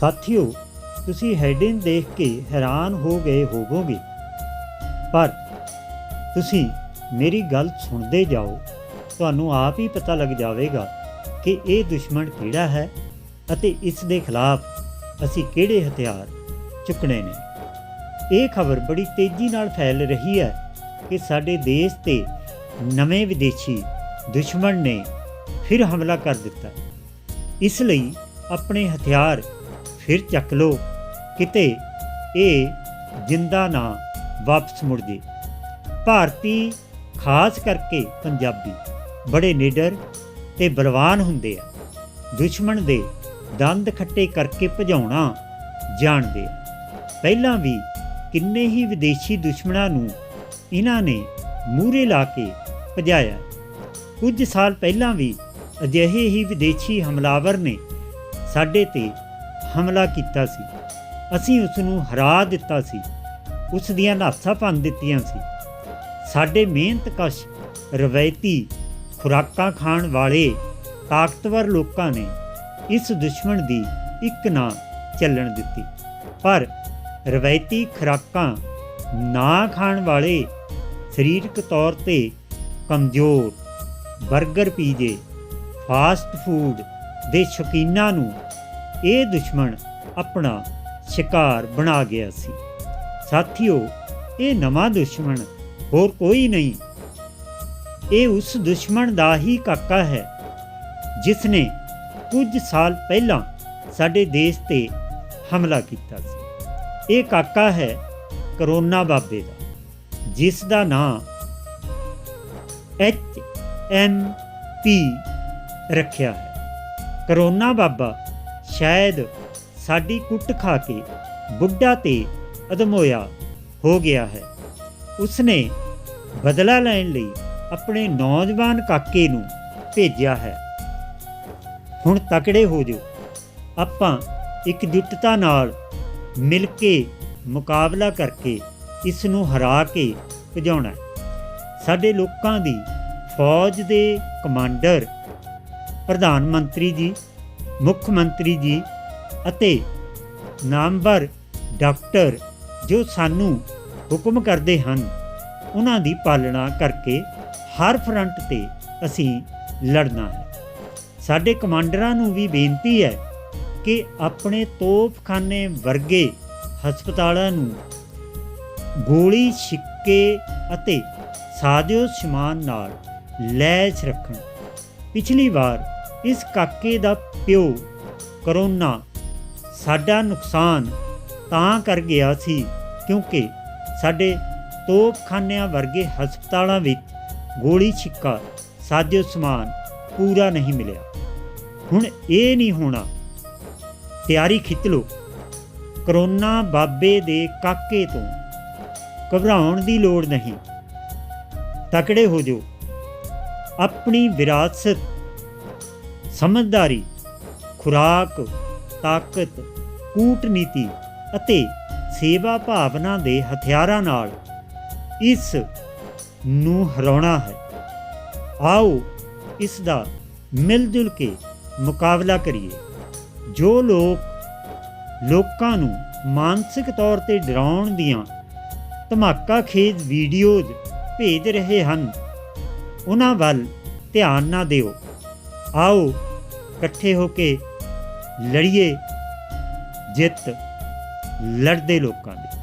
ਸਾਥੀਓ, ਤੁਸੀਂ ਹੈਡਿੰਗ ਦੇਖ ਕੇ ਹੈਰਾਨ ਹੋ ਗਏ ਹੋਵੋਗੇ। ਪਰ ਤੁਸੀਂ ਮੇਰੀ ਗੱਲ ਸੁਣਦੇ ਜਾਓ, ਤੁਹਾਨੂੰ ਆਪ ਹੀ ਪਤਾ ਲੱਗ ਜਾਵੇਗਾ ਕਿ ਇਹ ਦੁਸ਼ਮਣ ਕਿਹੜਾ ਹੈ ਅਤੇ ਇਸ ਦੇ ਖਿਲਾਫ ਅਸੀਂ ਕਿਹੜੇ ਹਥਿਆਰ ਚੁੱਕਣੇ ਨੇ। ਇਹ ਖਬਰ ਬੜੀ ਤੇਜ਼ੀ ਨਾਲ ਫੈਲ ਰਹੀ ਹੈ ਕਿ ਸਾਡੇ ਦੇਸ਼ ਤੇ ਨਵੇਂ ਵਿਦੇਸ਼ੀ ਦੁਸ਼ਮਣ ਨੇ ਫਿਰ ਹਮਲਾ ਕਰ ਦਿੱਤਾ। ਇਸ ਲਈ ਆਪਣੇ ਹਥਿਆਰ ਫਿਰ ਚੱਕ ਲਓ। ਕਿਤੇ ਇਹ ਜਿੰਦਾ ਨਾ ਵਾਪਸ ਮੁੜ ਜੇ। ਭਾਰਤੀ ਖਾਸ ਕਰਕੇ ਪੰਜਾਬੀ ਬੜੇ ਨਿਡਰ ਤੇ ਬਲਵਾਨ ਹੁੰਦੇ ਆ। ਦੁਸ਼ਮਣ ਦੇ ਦੰਦ ਖੱਟੇ ਕਰਕੇ ਭਜਾਉਣਾ ਜਾਣਦੇ ਆ। ਪਹਿਲਾਂ ਵੀ ਕਿੰਨੇ ਹੀ ਵਿਦੇਸ਼ੀ ਦੁਸ਼ਮਣਾਂ ਨੂੰ ਇਹਨਾਂ ਨੇ ਮੂਹਰੇ ਲਾ ਕੇ ਭਜਾਇਆ। ਕੁਝ ਸਾਲ ਪਹਿਲਾਂ ਵੀ ਅਜਿਹੇ ਹੀ ਵਿਦੇਸ਼ੀ ਹਮਲਾਵਰ ਨੇ ਸਾਡੇ ਤੇ ਹਮਲਾ ਕੀਤਾ ਸੀ। ਅਸੀਂ ਉਸ ਨੂੰ ਹਰਾ ਦਿੱਤਾ ਸੀ। ਉਸ ਦੀਆਂ ਨਾਸਾਂ ਭੰਨ ਦਿੱਤੀਆਂ ਸੀ। ਸਾਡੇ ਮਿਹਨਤਕਸ਼ ਰਵਾਇਤੀ ਖੁਰਾਕਾਂ ਖਾਣ ਵਾਲੇ ਤਾਕਤਵਰ ਲੋਕਾਂ ਨੇ ਇਸ ਦੁਸ਼ਮਣ ਦੀ ਇੱਕ ਨਾ ਚੱਲਣ ਦਿੱਤੀ। ਪਰ ਰਵਾਇਤੀ ਖੁਰਾਕਾਂ ਨਾ ਖਾਣ ਵਾਲੇ ਸਰੀਰਕ ਤੌਰ ਤੇ ਕਮਜ਼ੋਰ 버ਗਰ ਪੀਜੇ, ਫਾਸਟ ਫੂਡ ਦੇ ਸ਼ੌਕੀਨਾਂ ਨੂੰ ਇਹ ਦੁਸ਼ਮਣ ਆਪਣਾ ਸ਼ਿਕਾਰ ਬਣਾ ਗਿਆ ਸੀ। ਸਾਥੀਓ, ਇਹ ਨਵਾਂ ਦੁਸ਼ਮਣ ਹੋਰ ਕੋਈ ਨਹੀਂ। ਇਹ ਉਸ ਦੁਸ਼ਮਣ ਦਾ ਹੀ ਕਾਕਾ ਹੈ ਜਿਸ ਨੇ ਕੁਝ ਸਾਲ ਪਹਿਲਾਂ ਸਾਡੇ ਦੇਸ਼ ਤੇ ਹਮਲਾ ਕੀਤਾ ਸੀ। ਇਹ ਕਾਕਾ ਹੈ ਕਰੋਨਾ ਬਾਬੇ ਦਾ, ਜਿਸ ਦਾ ਨਾਂ ਐਚ ਐਮ ਪੀ ਰੱਖਿਆ ਹੈ। ਕਰੋਨਾ ਬਾਬਾ ਸ਼ਾਇਦ ਸਾਡੀ ਕੁੱਟ ਖਾ ਕੇ ਬੁੱਢਾ ਤੇ ਅਦਮੋਇਆ ਹੋ ਗਿਆ ਹੈ। ਉਸਨੇ ਬਦਲਾ ਲੈਣ ਲਈ ਆਪਣੇ ਨੌਜਵਾਨ ਕਾਕੇ ਨੂੰ ਭੇਜਿਆ ਹੈ। ਹੁਣ ਤਕੜੇ ਹੋ ਜਾਓ। ਆਪਾਂ ਇਕਜੁੱਟਤਾ ਨਾਲ ਮਿਲ ਕੇ ਮੁਕਾਬਲਾ ਕਰਕੇ ਇਸ ਨੂੰ ਹਰਾ ਕੇ ਭਜਾਉਣਾ ਸਾਡੇ ਲੋਕਾਂ ਦੀ ਫੌਜ ਦੇ ਕਮਾਂਡਰ, ਪ੍ਰਧਾਨ ਮੰਤਰੀ ਜੀ ਮੁੱਖ ਮੰਤਰੀ ਜੀ ਅਤੇ ਨਾਮਵਰ ਡਾਕਟਰ ਜੋ ਸਾਨੂੰ ਹੁਕਮ ਕਰਦੇ ਹਨ, ਉਹਨਾਂ ਦੀ ਪਾਲਣਾ ਕਰਕੇ ਹਰ ਫਰੰਟ ਤੇ ਅਸੀਂ ਲੜਨਾ ਹੈ। ਸਾਡੇ ਕਮਾਂਡਰਾਂ ਨੂੰ ਵੀ ਬੇਨਤੀ ਹੈ ਕਿ ਆਪਣੇ ਤੋਪਖਾਨੇ ਵਰਗੇ ਹਸਪਤਾਲਾਂ ਨੂੰ ਗੋਲੀ ਛਿੱਕੇ ਅਤੇ ਸਾਜ਼ੋ ਸਮਾਨ ਨਾਲ ਲੈਸ ਰੱਖਣ। ਪਿਛਲੀ ਵਾਰ ਇਸ ਕਾਕੇ ਦਾ ਪਿਓ ਕਰੋਨਾ ਸਾਡਾ ਨੁਕਸਾਨ ਤਾਂ ਕਰ ਗਿਆ ਸੀ ਕਿਉਂਕਿ ਸਾਡੇ ਤੋਪਖਾਨਿਆਂ ਵਰਗੇ ਹਸਪਤਾਲਾਂ ਵਿੱਚ ਗੋਲੀ ਛਿੱਕਾ, ਸਾਜ਼ੋ ਸਮਾਨ ਪੂਰਾ ਨਹੀਂ ਮਿਲਿਆ। ਹੁਣ ਇਹ ਨਹੀਂ ਹੋਣਾ। ਤਿਆਰੀ ਖਿੱਚ ਲਓ। ਕਰੋਨਾ ਬਾਬੇ ਦੇ ਕਾਕੇ ਤੋਂ ਘਬਰਾਉਣ ਦੀ ਲੋੜ ਨਹੀਂ। ਤਕੜੇ ਹੋ ਜਾਓ। ਆਪਣੀ ਵਿਰਾਸਤ ਸਮਝਦਾਰੀ, ਖੁਰਾਕ, ਤਾਕਤ, ਕੂਟਨੀਤੀ ਅਤੇ ਸੇਵਾ ਭਾਵਨਾ ਦੇ ਹਥਿਆਰਾਂ ਨਾਲ ਇਸ ਨੂੰ ਹਰਾਉਣਾ ਹੈ। ਆਓ ਇਸ ਦਾ ਮਿਲ ਜੁਲ ਕੇ ਮੁਕਾਬਲਾ ਕਰੀਏ। ਜੋ ਲੋਕ ਲੋਕਾਂ ਨੂੰ ਮਾਨਸਿਕ ਤੌਰ ਤੇ ਡਰਾਉਣ ਦੀਆਂ ਧਮਾਕਾ ਖੇਜ ਵੀਡੀਓਜ਼ ਭੇਜ ਰਹੇ ਹਨ, ਉਹਨਾਂ ਵੱਲ ਧਿਆਨ ਨਾ ਦਿਓ। ਆਓ ਇਕੱਠੇ ਹੋ ਕੇ ਲੜੀਏ ਜਿੱਤ ਲੜਦੇ ਲੋਕਾਂ ਦੀ।